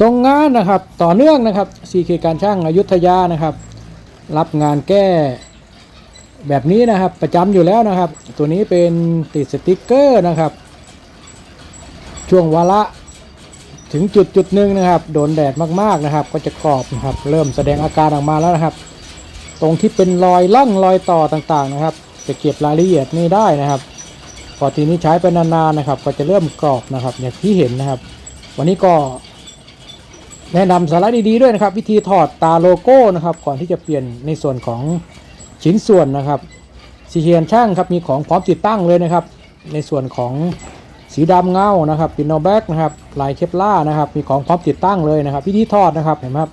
ทรงงานนะครับต่อเนื่องนะครับ CK การช่างอายุทยานะครับ รับงานแก้แบบนี้นะครับประจำอยู่แล้วนะครับ ตัวนี้เป็นติดสติกเกอร์นะครับ ช่วงวาระถึงจุดจุดหนึ่งนะครับโดนแดดมากๆนะครับ ก็จะกรอบนะครับ เริ่มแสดงอาการออกมาแล้วนะครับ ตรงที่เป็นรอยล่องรอยต่อต่างๆนะครับ จะเก็บรายละเอียดไม่ได้นะครับพอทีนี้ใช้ไปนานๆนะครับ ก็จะเริ่มกรอบนะครับ อย่างที่เห็นนะครับ วันนี้ก็ แนะนำสาระดีๆด้วยนะครับ วิธีถอดตาโลโก้นะครับ ก่อนที่จะเปลี่ยนในส่วนของชิ้นส่วนนะครับซีเคียนช่างครับมีของพร้อมติดตั้งเลยนะครับ ในส่วนของสีดำเงานะครับปิโนแบกนะครับลายเคปล่านะครับ มีของพร้อมติดตั้งเลยนะครับวิธีถอดนะครับเห็นไหมครับ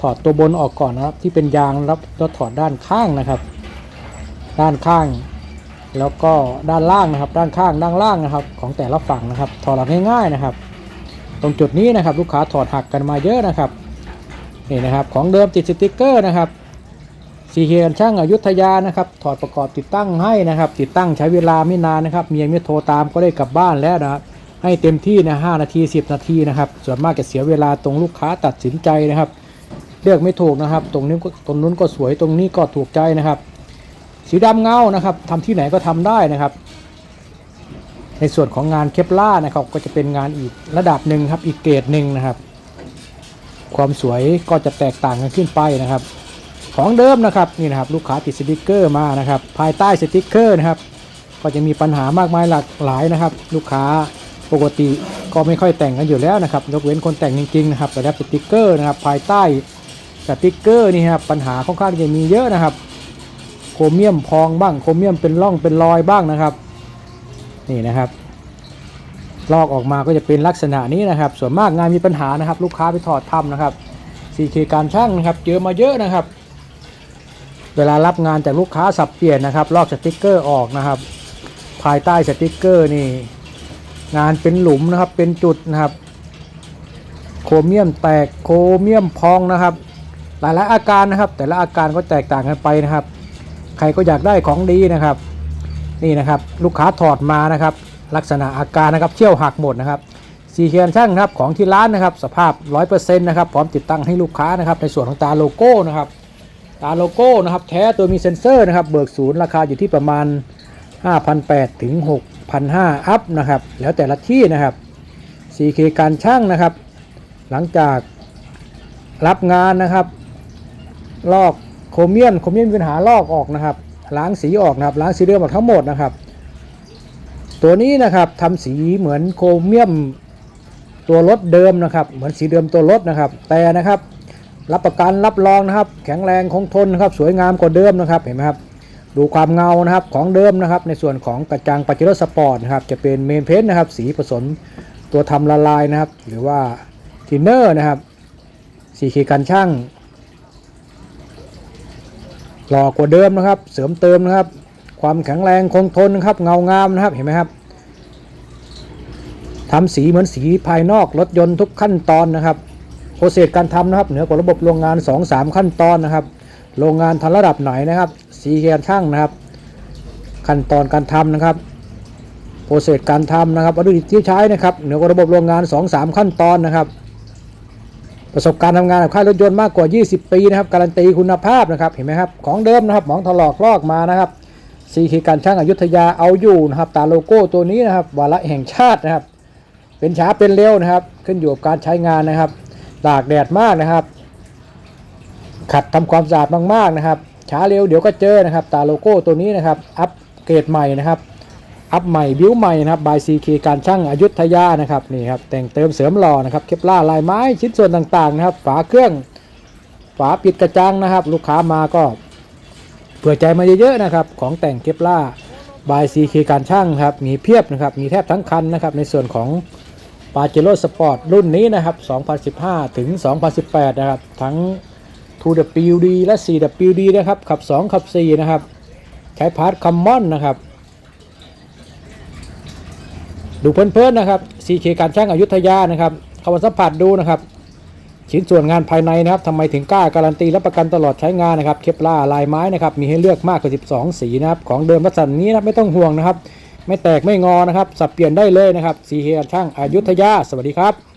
ถอดตัวบนออกก่อนนะครับ ที่เป็นยางแล้วแล้วถอดด้านข้างนะครับ ด้านข้าง แล้วก็ด้านล่างนะครับ ด้านข้างด้านล่างนะครับ ของแต่ละฝั่งนะครับ ถอดออกง่าย ๆนะครับ ตรงจุดนี้นะครับลูกค้าถอดหักกันมาเยอะนะครับนี่นะครับของเดิมติดสติกเกอร์นะครับสีเคียนช่างอายุทยานะครับถอดประกอบติดตั้งให้นะครับ ติดตั้งใช้เวลาไม่นานนะครับเมียไม่โทรตามก็ได้กลับบ้านแล้วนะครับให้เต็มที่นะหนาที 10 นาทีนะครับ ส่วนมากจะเสียเวลาตรงลูกค้าตัดสินใจนะครับ เลือกไม่ถูกนะครับ ตรงนี้ก็ตรงนู้นก็สวยตรงนี้ก็ถูกใจนะครับ สีดำเงานะครับทำที่ไหนก็ทำได้นะครับ ในส่วนของงานเคปล่านะครับก็จะเป็นงานอีกระดับหนึ่งครับอีกเกรดหนึ่งนะครับ ความสวยก็จะแตกต่างกันขึ้นไปนะครับ ของเดิมนะครับนี่นะครับลูกค้าติดสติกเกอร์มานะครับ ภายใต้สติกเกอร์นะครับ ก็จะมีปัญหามากมายหลากหลายนะครับ ลูกค้าปกติก็ไม่ค่อยแต่งกันอยู่แล้วนะครับยกเว้นคนแต่งจริงๆนะครับแต่แล้วสติกเกอร์นะครับ ภายใต้สติกเกอร์นี่ครับปัญหาค่อนข้างจะมีเยอะนะครับ โครเมียมพองบ้างโครเมียมเป็นร่องเป็นรอยบ้างนะครับ นี่นะครับ ลอกออกมาก็จะเป็นลักษณะนี้นะครับ ส่วนมากงานมีปัญหานะครับ ลูกค้าไปถอดทำนะครับ CK การช่างนะครับเจอมาเยอะนะครับ เวลารับงานจากลูกค้าสับเปลี่ยนนะครับ ลอกสติกเกอร์ออกนะครับ ภายใต้สติกเกอร์นี่งานเป็นหลุมนะครับเป็นจุดนะครับ โครเมียมแตกโครเมียมพองนะครับ หลายๆอาการนะครับ แต่ละอาการก็แตกต่างกันไปนะครับ ใครก็อยากได้ของดีนะครับ นี่นะครับลูกค้าถอดมานะครับลักษณะอาการนะครับเชี่ยวหักหมดนะครับซีเคียนช่างครับของที่ร้านนะครับสภาพ 100%นะครับพร้อมติดตั้งให้ลูกค้านะครับในส่วนของตาโลโก้นะครับตาโลโก้นะครับแท้ตัวมีเซ็นเซอร์นะครับเบิกศูนย์ราคาอยู่ที่ประมาณ 5,800ถึง6,500อัพนะครับแล้วแต่ละที่นะครับ CK การช่างนะครับ หลังจากรับงานนะครับ ลอกโครเมียมโครเมียมมีปัญหาลอกออกนะครับ ล้างสีออกนะครับล้างสีเดิมออกทั้งหมดนะครับ ตัวนี้นะครับทำสีเหมือนโครเมียมตัวรถเดิมนะครับ เหมือนสีเดิมตัวรถนะครับ แต่นะครับ รับประกันรับรองนะครับ แข็งแรงคงทนนะครับ สวยงามกว่าเดิมนะครับเห็นไหมครับดูความเงานะครับของเดิมนะครับ ในส่วนของกระจังปาเจโร่สปอร์ตนะครับจะเป็นเมนเพนนะครับ สีผสมตัวทำละลายนะครับ หรือว่าทินเนอร์นะครับสีขีกันช่าง หล่อกว่าเดิมนะครับ เสริมเติมนะครับ ความแข็งแรงคงทนนะครับ เงางามนะครับเห็นไหมครับทำสีเหมือนสีภายนอกรถยนต์ทุกขั้นตอนนะครับโปรเซสการทำนะครับ เหนือกว่าระบบโรงงาน 2-3 ขั้นตอนนะครับ โรงงานทันระดับไหนนะครับ สีแกนช่างนะครับ ขั้นตอนการทำนะครับโปรเซสการทำนะครับวัตถุดิบที่ใช้นะครับเหนือกว่าระบบโรงงาน 2-3 ขั้นตอนนะครับ ประสบการณ์ทำงานกับค่ายรถยนต์มากกว่า 20 ปีนะครับการันตีคุณภาพนะครับเห็นไหมครับของเดิมนะครับหมองถลอกลอกมานะครับซีคีการช่างอายุทยาเอาอยู่นะครับตาโลโก้ตัวนี้นะครับวาระแห่งชาตินะครับ เป็นช้าเป็นเร็วนะครับ ขึ้นอยู่กับการใช้งานนะครับตากแดดมากนะครับ ขัดทำความสะอาดมากๆนะครับ ช้าเร็วเดี๋ยวก็เจอนะครับ ตาโลโก้ตัวนี้นะครับ อัปเกรดใหม่นะครับ อัพใหม่บิวใหม่นะครับบายซีเคการช่างอายุทยานะครับนี่ครับแต่งเติมเสริมหล่อนะครับ เคปล่าลายไม้ชิ้นส่วนต่างๆนะครับ ฝาเครื่อง ฝาปิดกระจังนะครับ ลูกค้ามาก็เผื่อใจมาเยอะๆนะครับ ของแต่งเคปล่าบายซีเคการช่างครับมีเพียบนะครับ มีแทบทั้งคันนะครับ ในส่วนของปาเจโร่สปอร์ตรุ่นนี้นะครับ 2015 ถึง 2018 นะครับ ทั้ง 2WD และ 4WD นะครับ ขับ 2 ขับ 4 นะครับ ใช้พาร์ทคอมมอนนะครับ ดูเพลินๆนะครับ CK การช่างอายุทยานะครับเข้ามาสัมผัสดูนะครับ ชิ้นส่วนงานภายในนะครับทำไมถึงกล้าการันตีรับประกันตลอดใช้งานนะครับ เคปล่าลายไม้นะครับมีให้เลือกมากกว่า 12 สีนะครับของเดิมวัสดุนี้นะครับไม่ต้องห่วงนะครับ ไม่แตกไม่งอนะครับ สับเปลี่ยนได้เลยนะครับ CK การช่างอายุทยา สวัสดีครับ